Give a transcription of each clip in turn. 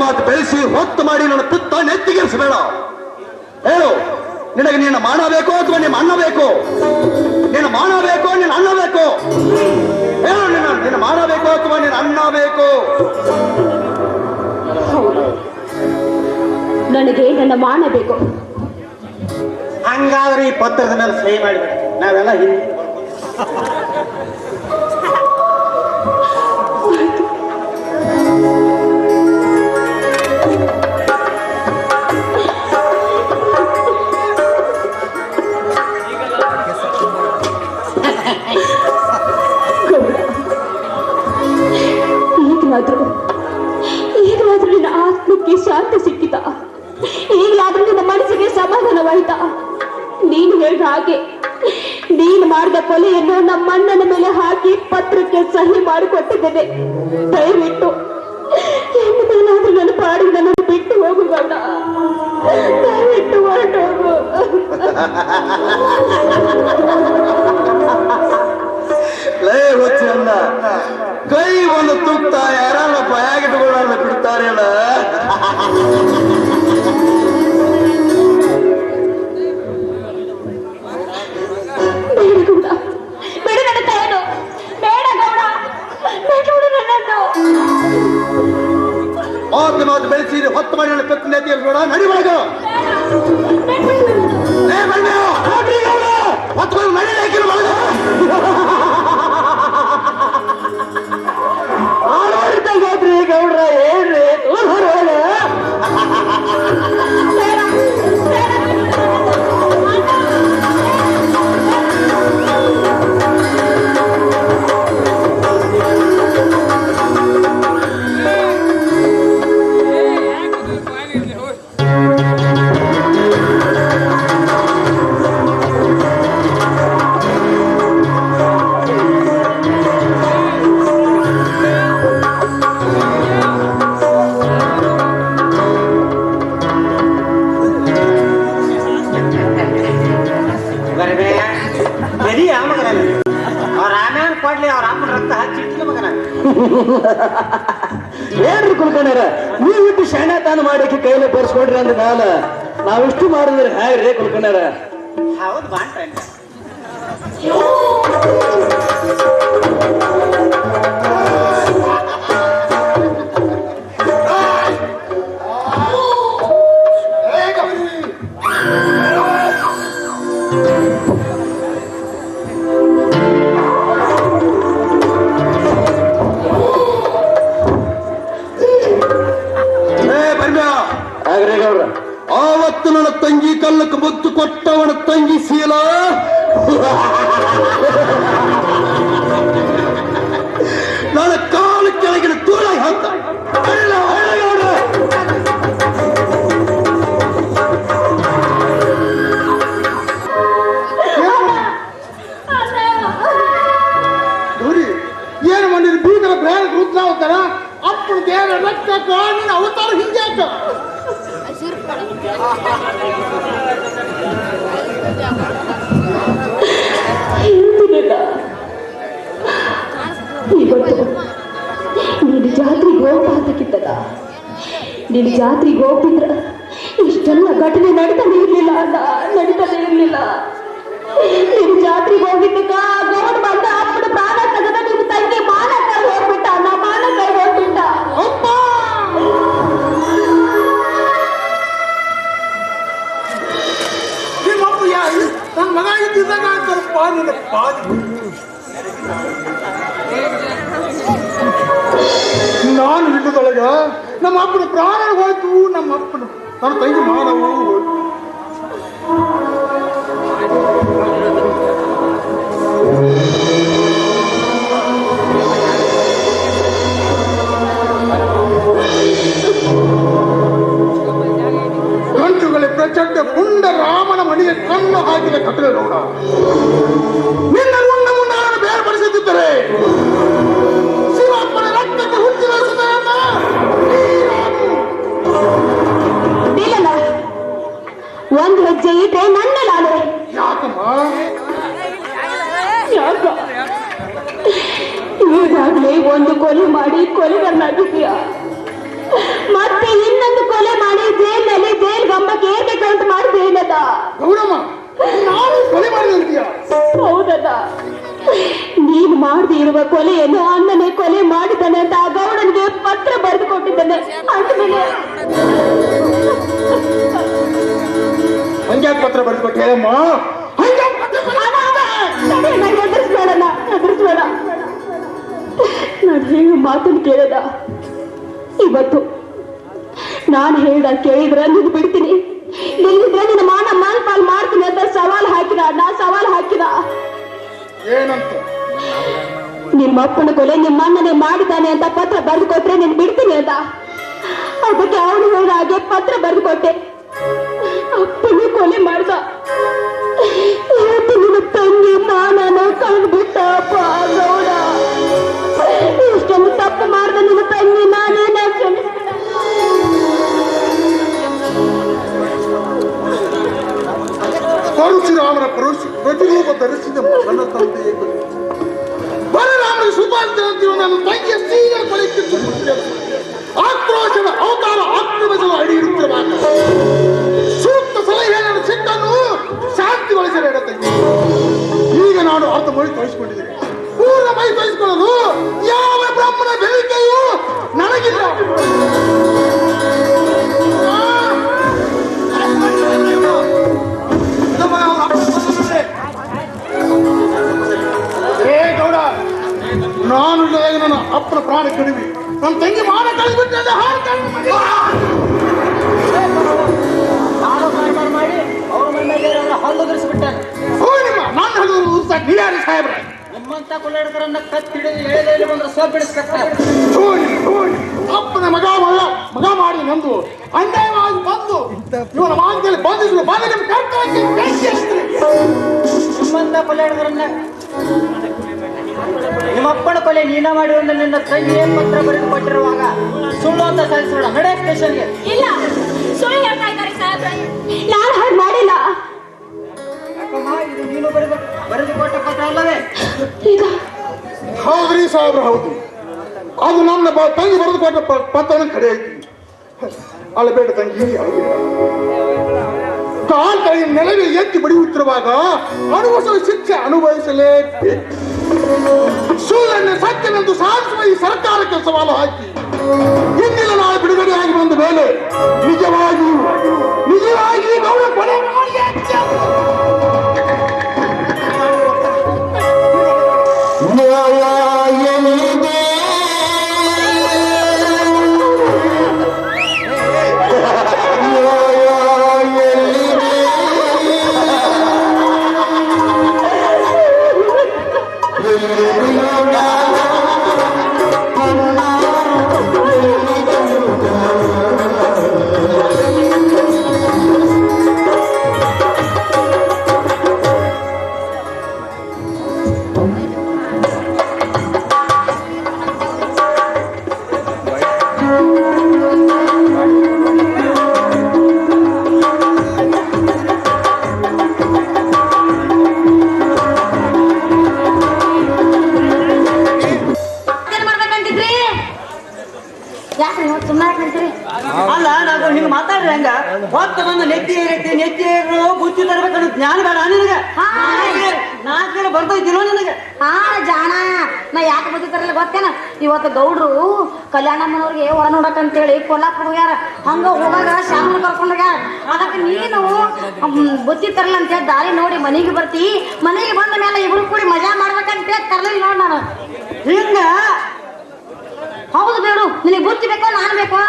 ಮಾತು ಬೆಳೆಸಿ ಹೊತ್ತು ಮಾಡಿ ನನ್ನ ಪುತ್ತ ನೆತ್ತಿಗಿರಿಸಬೇಡ. ಹೇಳು ನಿನಗೆ ನಿನ್ನ ಮಾನ ಬೇಕೋ ಅಥವಾ ನಿಮ್ಮ ಅನ್ನ ಬೇಕೋ ನಿನ್ನ ಮಾನ ಬೇಕೋ ನಿನ್ನ ಅನ್ನ ಬೇಕೋ ಹೇಳು ನಿನ್ನ ನಿನ್ನ ಮಾನ ಬೇಕೋ ಅಥವಾ ನಿನ್ನ ಅನ್ನ ಬೇಕೋ ನನಗೆ ನನ್ನ ಮಾನ ಬೇಕು. ಹಂಗಾದ್ರೆ ಈ ಪತ್ರದ ಮೇಲೆ ಸಹಿ ಮಾಡಿ ನಾವೆಲ್ಲ ಹಿಂದೆ. ಸಮಾಧಾನವಾಯ್ತಾ? ನೀನು ಹೇಳ ಹಾಗೆ, ನೀನು ಮಾಡಿದ ಕೊಲೆಯನ್ನು ನಮ್ಮ ಅಣ್ಣನ ಮೇಲೆ ಹಾಕಿ ಪತ್ರಕ್ಕೆ ಸಹಿ ಮಾಡಿಕೊಟ್ಟಿದ್ದೇನೆ. ದಯವಿಟ್ಟು ಎಂಬುದೇನಾದ್ರೂ ನನ್ನ ಪಾಡಿಗೆ ನನ್ನನ್ನು ಬಿಟ್ಟು ಹೋಗು ಗೌಡ. ದಯವಿಟ್ಟು ಹೊರಟೋಗು ಕೈ ಒಂದು ತುಕ್ತಾ ಯಾರನ್ನ ಕುಲ್ಕಣ್ಣ ಹೌದು ಬಾಂಟ್ರೆ ಮುತ್ತು ಕೊಟ್ಟವನ ತಂಗಿ ಶೀಲ. ಅಪ್ಪನ ಪ್ರಾಣ ಹೋಯ್ತು ನಮ್ಮ ಅಪ್ಪನ ನನ್ನ ತಂಗಿ ಮಾನವು ಹೋಯ್ತು ಗಂಟುಗಳ ಪ್ರಚಂಡ ಪುಂಡ ರಾಮನ ಮನೆಗೆ ಕಣ್ಣು ಹಾಕಿದ ಕಟ್ಟಲೆ ನೋಡ ಹೆಜ್ಜೆ ಇಟ್ರೆ ನನ್ನ ನಾನು. ಈಗಾಗ್ಲೇ ಒಂದು ಕೊಲೆ ಮಾಡಿ ಕೊಲೆಗಾರನಾಗಿದ್ದೀಯ. ಮತ್ತೆ ಇನ್ನೊಂದು ಕೊಲೆ ಮಾಡಿ ಜೈಲ್ನಲ್ಲಿ ಜೈಲ್ ಗಂಬಕ್ಕೆ ಏನೇ ಅಂತ ಮಾಡಿದೆ ಏನದ? ಕೊಲೆ ಮಾಡಿದಂತೀಯ ಹೌದದ. ನೀನು ಮಾಡದೆ ಇರುವ ಕೊಲೆಯನ್ನು ಅಣ್ಣನೇ ಕೊಲೆ ಮಾಡಿದ್ದಾನೆ ಅಂತ ಆ ಗೌಡನಿಗೆ ಪತ್ರ ಬರೆದು ಕೊಟ್ಟಿದ್ದಾನೆ. ಅಂದ್ಮೇಲೆ ಹಂಗ್ಯಾಕ್ ಪತ್ರ ಬರ್ಕೊಟ್ಟು ಕೊಟ್ಟು ಹೇಳಮ್ಮ ನಾನು ಹೇಗೆ ಮಾತನ್ನು ಕೇಳದ ಇವತ್ತು ನಾನು ಹೇಳ್ದ ಕೇಳಿದ್ರೆ ನೀನು ಬಿಡ್ತೀನಿ. ನಿಲ್ಲಿದ್ರೆ ನಿನ್ನ ಮಾನ ಮಾಲ್ ಪಾಲ್ ಮಾಡ್ತೀನಿ ಅಂತ ಸವಾಲ್ ಹಾಕಿದ ನಾ ಸವಾಲ್ ಹಾಕಿದ. ಏನಂತ? ನಿಮ್ಮ ಅಪ್ಪನ ಕೊಲೆ ನಿಮ್ಮ ಅಣ್ಣನೇ ಮಾಡಿದ್ದಾನೆ ಅಂತ ಪತ್ರ ಬರೆದು ಕೊಟ್ರೆ ನೀನು ಬಿಡ್ತೀನಿ ಅಂತ. ಅದಕ್ಕೆ ಅವನು ಹೇಳಿದ ಹಾಗೆ ಪತ್ರ ಬರೆದು ಕೊಟ್ಟೆ. ಅಪ್ಪನೇ ಕೊಲೆ ಮಾಡ್ದ. ನಿನ್ನ ತಂಗಿ ಮಾನನ ಕಂಡ್ಬಿಟ್ಟ ಪಾಗೌಡ ಗೌಡ ಇಷ್ಟೊಂದು ತಪ್ಪು ಮಾಡ್ದ ನಿನ್ನ ತಂಗಿ. ನಾನು ಇಲ್ಲದಾಗ ನನ್ನ ಅಪ್ಪನ ಪ್ರಾಣ ಕಡಿಮೆ. ನನ್ನ ತಂಗಿ ಮಾಡಿ ನೀವ್ಯಾರು ಸಾಹೇಬ್ರೆ. ನಿಮ್ಮಂತ ಕೊಲೆಡಕರನ್ನ ಕತ್ತಿ ಹಿಡಿದು ಬಂದ್ರೆ ಸೋಪ್. ಅಪ್ಪನ ಮಗ ಮಗ ಮಗ ಮಾಡಿ ನಂದು. ಅನ್ಯಾಯವಾಗಿ ಬಂದು ಇವನ ಮಾರ್ಗದಲ್ಲಿ ಬಂದಿದ್ರು. ಬಂದ ನಿಮ್ಮ ಹಚ್ಚಿರಿ. ನಿಮ್ಮಂತ ಕೊಲೆಡಕರನ್ನ ನಿಮ್ಮಪ್ಪನ ಕೊಲೆ ನೀನ ಮಾಡಿ ಒಂದು ನಿನ್ನ ಕೈಗೆ ಪತ್ರ ಬರೆದು ಕೊಟ್ಟಿರುವಾಗ ಸುಳ್ಳು ಅಂತ ಸಾಧಿಸೋಣ ನಡೆ ಸ್ಟೇಷನ್ಗೆ. ಇಲ್ಲ ಸುಳ್ಳು ಹೇಳ್ತಾ ಇದ್ದಾರೆ ಸಾಹೇಬ್ರೆ. ನಾನು ಹಾಗೆ ಮಾಡಿಲ್ಲ. ಯಾಕಮ್ಮ ಇದು ನೀನು ಬರೆದು ಬರೆದು ಕೊಟ್ಟ ಪತ್ರ ಅಲ್ಲವೇ? ಈಗ. ಹೌದ್ರಿ ಸಾಹೇಬ್ರ ಹೌದು. ಅದು ನನ್ನ ತಂಗಿ ಬರೆದು ಕೊಟ್ಟ ಪತ್ರ ಪತ್ರನ ಕಡೆ ಐತಿ. ಬೇಡ ತಂಗಿ ಕಾಲ್ ಕೈ ನೆಲವೇ ಎತ್ತಿ ಬಡಿಯುತ್ತಿರುವಾಗ ಅನುಭವಿಸಲು ಶಿಕ್ಷೆ ಅನುಭವಿಸಲೇಬೇಕು. ಸುಳ್ಳನ್ನು ಸತ್ಯವೆಂದು ಸಾಧಿಸುವ ಈ ಸರ್ಕಾರಕ್ಕೆ ಸವಾಲು ಹಾಕಿ. ಇಂದಿನ ನಾಳೆ ಬಿಡುಗಡೆಯಾಗಿ ಬಂದ ಮೇಲೆ ನಿಜವಾಗಿಯೂ ನಿಜವಾಗಿಯೂ ಗೌಡ ಕೊಲೆ ಯಾಕ್ರಿ ಇವತ್ತು ಸುಮ್ಮನೆ ನಿಂತೀರಿ ಅಲ್ಲ ನಾವು ಹಿಂಗ್ ಮಾತಾಡ್ರಿ ಹಂಗ. ಹೊತ್ತು ಬಂದು ನೆತ್ತಿ ಏರೈತಿ ನೆತ್ತಿ ಏರು ಬುತ್ತಿ ತರ್ಬೇಕನ್ನೋ ಜ್ಞಾನ ಬೇಡ ನಿನಗೆ. ಹಾ. ನಾಲ್ಕು ದಿನ ಬರ್ತೈತಿನೋ ನಿನಗೆ. ಹಾ ಜಾಣ. ನಾ ಯಾಕೆ ಬಂದಿದ್ದಾರಲ್ಲ ಗೊತ್ತೇನ? ಇವತ್ತು ಗೌಡ್ರು ಕಲ್ಯಾಣಮ್ಮನವ್ರಿಗೆ ಒಳ ನೋಡಕಂತೇಳಿ ಕೊಲ್ಲಾಪುರ ಹೋಗ್ಯಾರ. ಹಂಗ ಹೋಗಾಗ ಶ್ಯಾಮನ ಕರ್ಕೊಂಡೋಗ್ಯಾರ ಅದಕ್ಕೆ ನೀನು ಬುತ್ತಿ ತರಲ್ಲ ಅಂತೇಳಿ ದಾರಿ ನೋಡಿ ಮನೆಗೆ ಬರ್ತಿ. ಮನೆಗೆ ಬಂದ ಮೇಲೆ ಇಬ್ರು ಕೂಡಿ ಮಜಾ ಮಾಡ್ಬೇಕಂತೇಳಿ ತರಲಿಲ್ಲ ನೋಡ್ ನಾನು. ಹಿಂಗ ಹೌದು ಬೇಡು ನಿನಗೆ ಬುತ್ತಿ ಬೇಕೋ ನಾನು ಬೇಕೋ?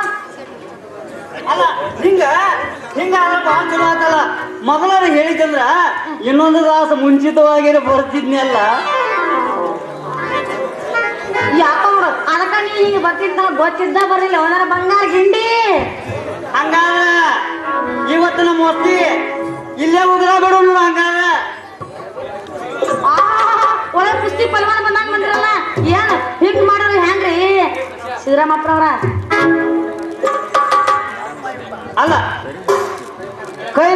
ಅಲ್ಲ ಹಿಂಗ ಹಿಂಗ ಚಲೋ ಆತಲ್ಲ. ಮೊದಲ ಹೇಳಿದಂದ್ರ ಇನ್ನೊಂದು ದಾಸ ಮುಂಚಿತವಾಗಿ ಬರ್ತಿದ್ನಲ್ಲ. ಯಾಕೋ ಅದಕ್ಕ ನೀ ಹಿಂಗ ಬರ್ತಿದ್ದ ಗೊತ್ತಿದ್ದ ಬರಲಿಲ್ಲ ಅವನಾರ ಬಂಗಾರ ಹಿಂಡಿ. ಹಂಗಾರ ಇವತ್ತು ನಮ್ಮ ಒತ್ತಿ ಇಲ್ಲೇ ಉದ್ರ ಬಿಡು ನೀವು ಹಂಗಾರ. ಒಳ್ಳೆ ಕುಸ್ತಿ ಪಲ್ವಾನ ಬಂದಾಗ ಬಂದಿರಲ್ಲ? ಏನ್ ಹಿಂಗ್ ಮಾಡೋರು ಹೆಂಗ್ರಿ ಸಿದ್ದರಾಮಪ್ಪನವ್ರ ಅಲ್ಲ. ಕೈ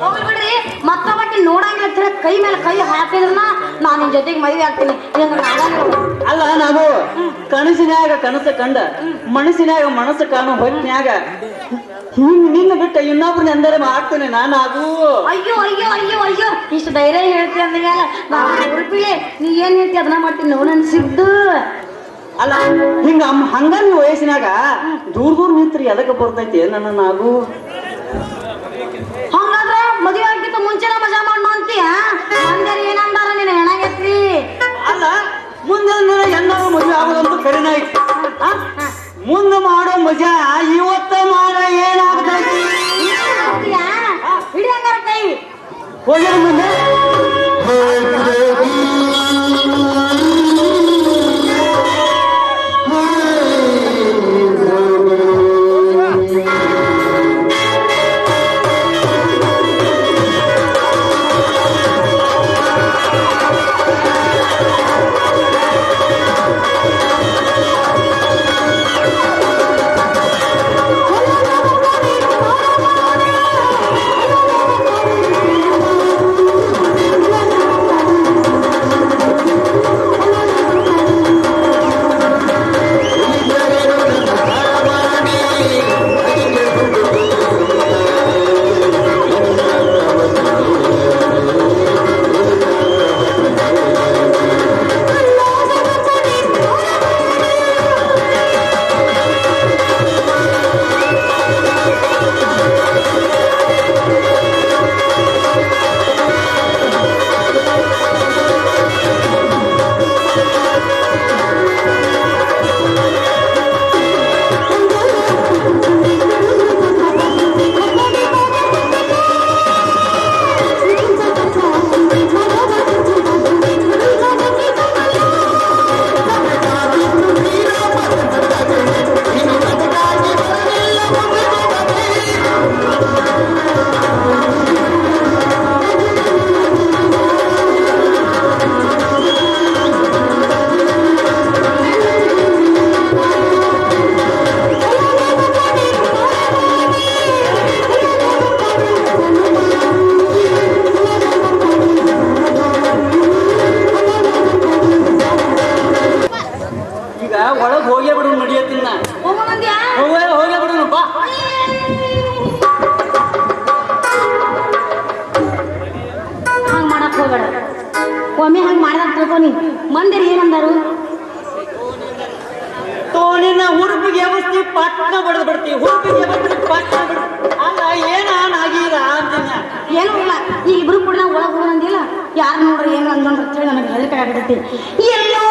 ಹೋಗ್ಲಿ ಬಿಡ್ರಿ. ಬಟ್ಟಿ ನೋಡಂಗಿಲ್ಲ ಕೈ ಮೇಲೆ ಕೈ ಹಾಕಿದ್ರನ ನಾನು ನಿನ್ ಜೊತೆಗೆ ಮದುವೆ ಆಗ್ತೀನಿ. ಅಲ್ಲ ನಾವು ಕನಸಿನ್ಯಾಗ ಕನಸು ಕಂಡ ಮನಸ್ಸಿನಾಗ ಮನಸ್ಸು ಕಾಣೋ ಹೊತ್ತಿನ್ಯಾಗ ಹಿಂಗ್ ನಿನ್ನ ಬಿಟ್ಟ ಇನ್ನೊಬ್ರನ್ನ ಎಂದರೆ ಮಾಡ್ತೇನೆ ನಾನು ಅದು ಅಯ್ಯೋ ಅಯ್ಯೋ ಅಯ್ಯೋ ಅಯ್ಯೋ ಇಷ್ಟು ಧೈರ್ಯ ಹೇಳ್ತಿ ಅಂದ್ಮೇಲೆ ನಾನು ಉಡುಪಿಲೆ ನೀ ಏನ್ ಹೇಳ್ತಿ ಅದನ್ನ ಮಾಡ್ತೀನಿ ನೋಡ್ ನನ್ ಸಿದ್ದು ಅಲ್ಲ ಹಿಂಗ ಹಂಗನ್ ವಯಸ್ಸಿನಾಗ ದೂರ ದೂರ ನಿಂತ್ರಿ ಎದಕ್ಕೆ ಬರ್ತೈತಿ ನನ್ನ ನಾವು ಹಂಗಾದ್ರೆ ಮದುವೆ ಆಗಿತ್ತು ಮುಂಚೆನ ಮಜಾ ಮಾಡೋ ಅಂತೀಯ? ಏನಂದಾರ ನೀನು ಹೆಣಾಗೈತ್ರಿ ಅಲ್ಲ ಮುಂದೆ ಎಲ್ಲರೂ ಮದುವೆ ಆಗೋದಂತೂ ಕರಿನ ಐತಿ? ಮುಂದೆ ಮಾಡೋ ಮಜಾ ಇವತ್ತ ಮಾಡೋ ಏನಾಗ್ತೈತಿ ಕೈ ಹೋಗಿರ ಮುಂದೆ. ಏನ ಆಗಿರ ಅಂತಿನ ಏನೂ ಇಲ್ಲ ಈಗ ಇಬ್ರು ಕೂಡ ನಾವು ಒಳಗೆ ಹೋಗೋಣಂದಿಲ್ಲ ಯಾರು ನೋಡ್ರಿ ಏನು ಅಂದಂದ್ರೆ ಅಂತ ಹೇಳಿ ನನಗೆ ಹೆದರಿಕೆ ಆಗ್ಬಿಟ್ಟೈತಿ ಎಲ್ಲೋ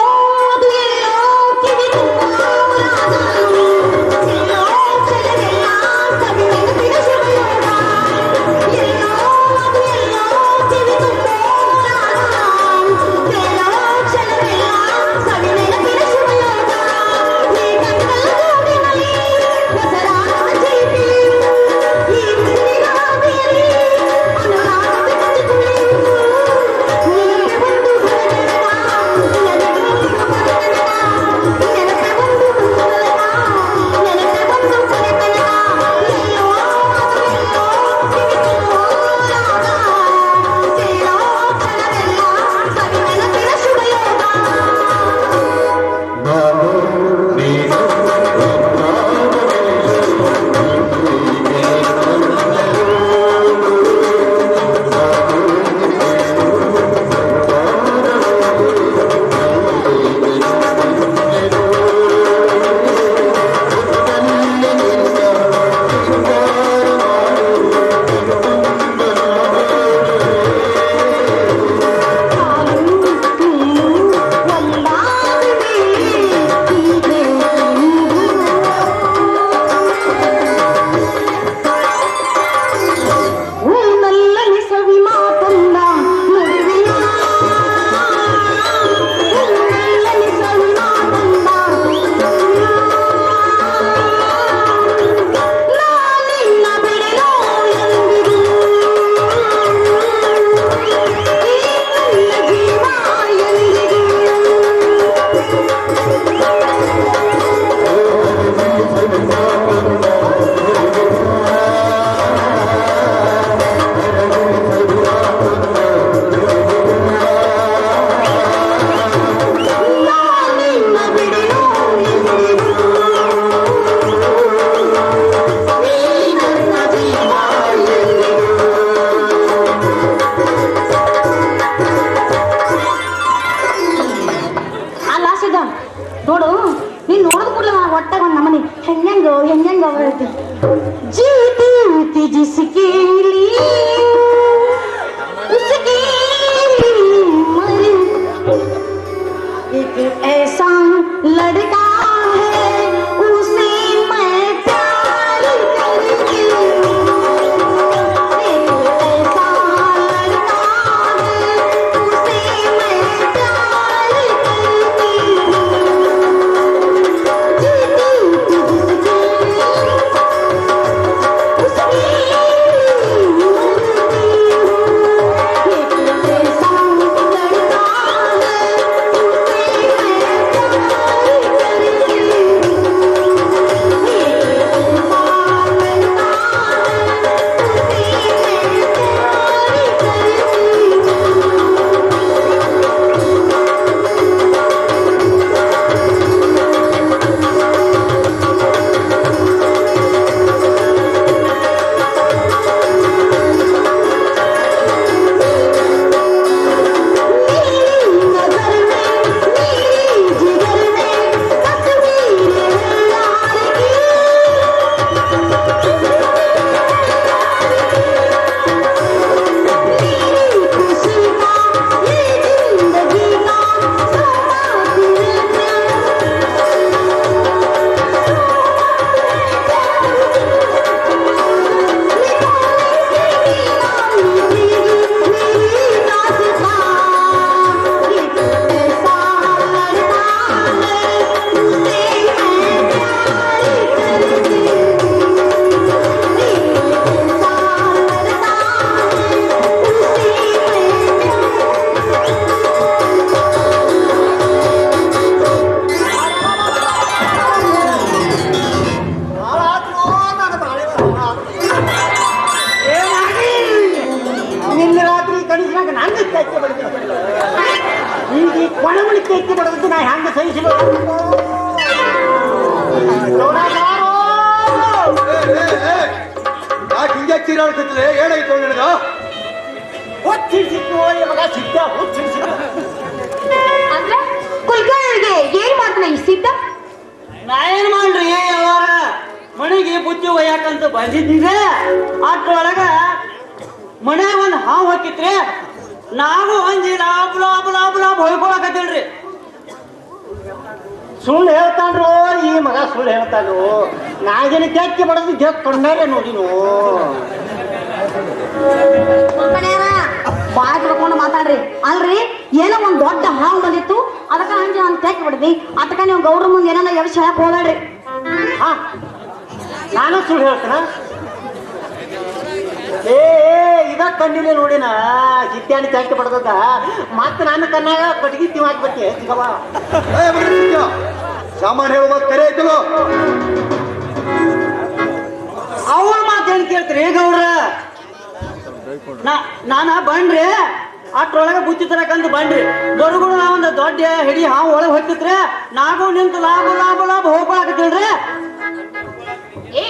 ಯಾಕೆ ಹಿಂಗೆ ಚೀರಾಡ್ತಿದ್ರೆ ಏನಾಯ್ತು ನಿನಗ ಸಿಕ್ಕು ಮಗ ಸಿಕ್ಕ ಸಿಕ್ಕ ಅಂದ್ರೆ ಕುಲ್ಕರ್ಣಿಗೆ ಏನ್ ಮಾಡ್ತಾನೆ ಈ ಸಿದ್ಧ? ನಾ ಏನ್ ಮಾಡ್ರಿ ಯಾವಾರ ಮನೆಗೆ ಬುದ್ಧಿ ಒಯ್ಯಾಕಂತ ಬಂದಿದ್ದೀರಿ ಅದ್ರೊಳಗ ಮನ್ಯಾಗ ಒಂದು ಹಾವು ಹಾಕಿತ್ರಿ ನಾವು ಅಂಜಿ ಲಾಬ್ ಲಾಬ್ ಲಾಬ್ ಲಾಬ್ ಹೊಯ್ಕೊಳಕತ್ತಿಲ್ರಿ ಸುಳ್ಳು ಹೇಳ್ತಾನ್ರು ಈ ಮಗ ಸುಳ್ಳು ಹೇಳ್ತಾನು? ನಾಗೇನು ತೆಕ್ಕಿ ಬಡದು ಜಗ್ ಕೊಂಡಾರೆ ನೋಡಿ ಬಾಯ್ ಬಿಡ್ಕೊಂಡು ಮಾತಾಡ್ರಿ. ಅಲ್ರಿ ಏನೋ ಒಂದ್ ದೊಡ್ಡ ಹಾವು ಬಂದಿತ್ತು ಅದಕ್ಕ ಹಂಗೆ ನಾನು ತೆಕ್ಕಿ ಬಿಡ್ದಿ. ಅದಕ್ಕ ನೀವು ಗೌಡ್ರ ಮುಂದೆ ಏನೋ ಎಬ್ಸಿ ಹೇಳಕ್ ಹೋಗ್ಬೇಡ್ರಿ. ಹಾ ನಾನು ಸುಳ್ಳು ಹೇಳ್ತೇನೆ? ಏ ಏ, ಇದ ನೋಡಿ ನೋಡಿನ ಚಿಟ್ಟಾಣಿ ಚಾಕಿ ಬಡದದ. ಮತ್ತೆ ನಾನು ಕಣ್ಣಾಗ ಕಟ್ಗಿ ತಿವ್ ಹಾಕ್ಬೇಕು ಸಿಗವ ಸಾಮಾನ್ಯ ಹೇಳುವ ಕರೆ ಆಯ್ತಲ್ಲೋ ಅವ್ರ ಮಾತೇನ್ ಕೇಳ್ತೀರಿ? ನಾ, ನಾನ ಬಂಡ್ರಿ? ಅಷ್ಟ್ರೊಳಗೆ ಬುತ್ತಿ ತರಕಂತ ಬಂಡ್ರಿ. ದೊರಗುಣ ಒಂದು ದೊಡ್ಡ ಹಿಡಿ ಹಾವು ಒಳಗೆ ಹೊತ್ತಿತ್ರಿ ನಾವು ನಿಂತು ಲಾಭ ಲಾಭ ಲಾಭ ಹೋಗ್ಕೊಳಕತ್ತಿಲ್ರಿ ಏ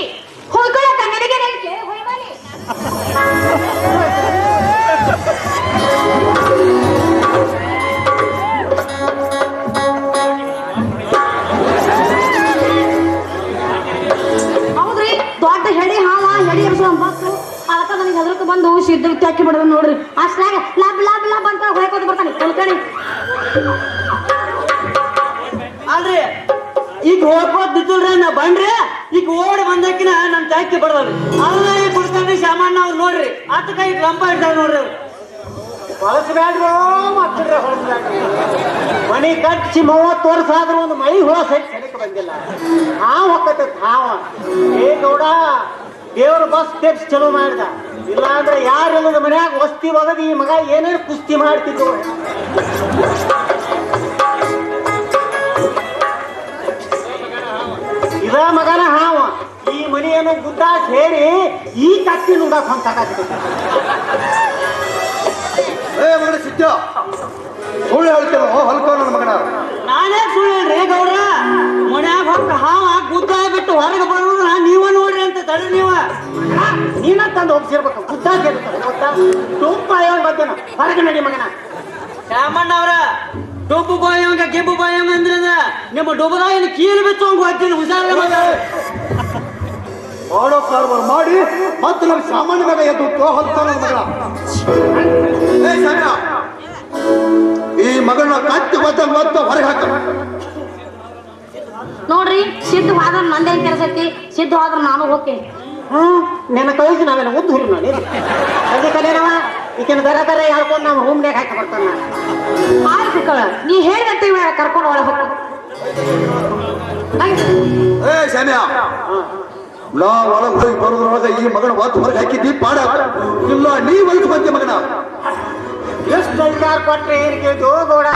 ಅಲ್ರಿ, ಈಗ ಹೋಗ್ಕೋತ್ ನಿಂತಿಲ್ರಿ ನಾ ಬಂಡ್ರಿ ಈಗ ಓಡಿ ಬಂದಕ್ಕಿನ ನಮ್ ಚಾಕಿ ಬಡದ್ರಿ ಅಲ್ಲ, ಈ ಕುಡ್ಕೊಂಡ್ರಿ ಸಾಮಾನ್ಯ ಅವ್ರು ನೋಡ್ರಿ ಅದಕ್ಕ ಕೈ ಲಂಬ ಇಡ್ತಾರ ನೋಡ್ರಿ ಅವ್ರು. ಹೊಲಸಬ್ಯಾಡ್ರು ಮಕ್ಕಳ್ರೆ ಹೊಲಸಬ್ಯಾಡ್ರಿ. ಮನಿ ಕಟ್ಟಿ ಮೂವತ್ತು ವರ್ಷ ಆದ್ರೂ ಒಂದು ಮಳಿ ಹುಳ ಸಹಿತ ಬಂದಿಲ್ಲ. ಹಾವು ಹಾವ. ಏ ಗೌಡ, ದೇವ್ರ ಬಸ್ ತೆಪ್ಸ್ ಚಲೋ ಮಾಡ್ದ. ಇಲ್ಲ ಅಂದ್ರೆ ಯಾರಿಲ್ಲದ ಮನ್ಯಾಗ ವಸ್ತಿ ಒಗದು, ಈ ಮಗ ಏನೇನು ಕುಸ್ತಿ ಮಾಡ್ತಿದ್ರು ಇದ ಮಗನ ಹಾವ. ಈ ಮನೆಯನ್ನು ಗುದ್ದ ಸೇರಿ ಈ ಕತ್ತಿ ನುಂಗಾಕ ಏ ಮಗನ ಸಿಕ್ಕ. ಸುಳ್ಳು ಹೇಳ್ತೇವೆ ಹೊಲ್ಕೋ ನನ್ನ ಮಗನ. ನಾನೇ ಸುಳ್ಳು ಹೇಳ್ರಿ ಗೌಡ್ರ? ಮನ್ಯಾಗ ಹೊಕ್ಕ ಹಾವ ಗುದ್ದ ಬಿಟ್ಟು ಹೊರಗೆ ಬರೋದ್ರ ನೀವ ನೋಡ್ರಿ ಅಂತ ತಡ್ರಿ ನೀವ. ನೀನ ತಂದು ಹೋಗ್ಸಿರ್ಬೇಕು ಗುದ್ದ ಸೇರ್ಬೇಕು ಗೊತ್ತಾ? ತುಂಬ ಅಯ್ಯೋ ಬರ್ತೇನ ಹೊರಗೆ ನಡಿ ಮಗನ. ಶಾಮಣ್ಣ ಅವ್ರ ಡೊಬ್ಬು ಬಾಯಂಗ ಗೆಬ್ಬು ಬಾಯಂಗ ಅಂದ್ರೆ ನಿಮ್ಮ ಡೊಬ್ಬದಾಗ ಏನು ಕೀಲು ಬಿತ್ತು ಹಂಗ ಹೋಗ್ತೀನಿ ಹುಷಾರ ಕಾಡೋ ಕಾರ್ಬಾರ್ ಮಾಡಿ ಮತ್ತೆ ನಮ್ಗೆ ಸಾಮಾನ್ಯ ಮಗ. ಎದ್ದು ಹೊತ್ತಾನ ಈ ಮಗನ ಕತ್ತಿ ಮತ್ತೆ ಮತ್ತೆ ಹೊರಗೆ ಹಾಕ. ನೋಡ್ರಿ ಸಿದ್ಧವಾದ ನಂದೇನ್ ಕೆಲಸ ಐತಿ ಸಿದ್ಧವಾದ್ರ ನಾನು ಹೋಗ್ತೀನಿ ಹ್ಮ್ ನೆನ ಕಳಿಸಿ ನಾವೆಲ್ಲ ಉದ್ದು ಹುರು ನೋಡಿ ಅದೇ ಕಲೇನವ ಈಕಿನ ಬೇರೆ ಬೇರೆ ಹೇಳ್ಕೊಂಡು ನಾವು ರೂಮ್ನಾಗ ಹಾಕಿ ಬರ್ತಾನ ಆಯ್ತು ಕಳ ನೀ ಹೇಳಿದಂತೆ ಕರ್ಕೊಂಡು ಒಳಗೆ ಹೋಗ್ತೀನಿ ಏ ಶಾಮ್ಯ ನಾ ಒಳಗೆ ಹೋಗಿ ಬರೋದ್ರೊಳಗೆ ಈ ಮಗನ ಒತ್ತು ಹೊರಗೆ ಹಾಕಿದ್ದಿ? ಪಾಡ. ಇಲ್ಲ ನೀ ಒಳಗೆ ಬಂದೆ ಮಗನ. ಎಷ್ಟು ಅಧಿಕಾರ ಕೊಟ್ರೆ ಏನ್ ಕೇಳ್ತು ಗೌಡ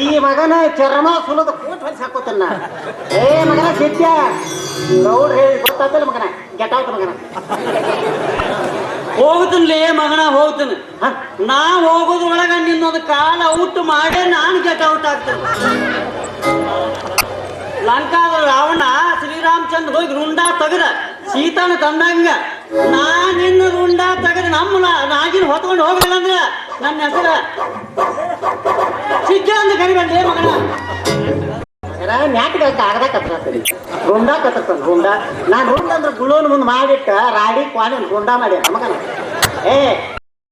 ಈ ಮಗನ ಚರ್ಮ ಸುಲದ ಕೂಟ್ ಹೊಲಿಸಿ ಹಾಕೋತನ್ನ ಏ ಮಗನ ಸಿದ್ಯ ನೋಡ್ರಿ ಹೇಳಿ ಗೊತ್ತಾಗ್ತಲ್ಲ ಮಗನ? ಗೆಟ್ ಔಟ್ ಮಗನ. ಹೋಗ್ತನ್ಲೇ ಮಗನ ಹೋಗ್ತೀನಿ. ನಾ ಹೋಗೋದ್ರೊಳಗ ನಿನ್ನೊಂದು ಕಾಲ ಔಟ್ ಮಾಡೇ ನಾನು ಗೆಟ್ ಔಟ್ ಆಗ್ತೇನೆ. ಲಂಕಾದ ರಾವಣ ಶ್ರೀರಾಮಚಂದ್ರ ಹೋಗಿ ರುಂಡ ತೆಗದ. ಸೀತಾನ ತಂದಂಗ ನಾನಿನ್ನ ರುಂಡ ತೆಗದ, ನಮ್ಮ ನಾಗಿನ ಹೊತ್ಕೊಂಡು ಹೋಗ್ಲಿಲ್ಲ ಅಂದ್ರೆ ನನ್ನ ಹೆಸರ ಸಿಕ್ಕ ಅಂತ ಕರಿಬೇಡ್ಲೇ ಮಗನ. ನ್ಯಾಟಿಗೆ ಕಾಗದ ಕತ್ತರಿ ರುಂಡ ಕತ್ತರ್ತಾನ ರುಂಡ. ನಾನು ರುಂಡ ಅಂದ್ರೆ ಗುಳೋನ್ ಮುಂದೆ ಮಾಡಿಟ್ಟ ರಾಡಿ ಕ್ವಾಲಿ ರುಂಡ ಮಾಡಿ ಮಗನ. ಏ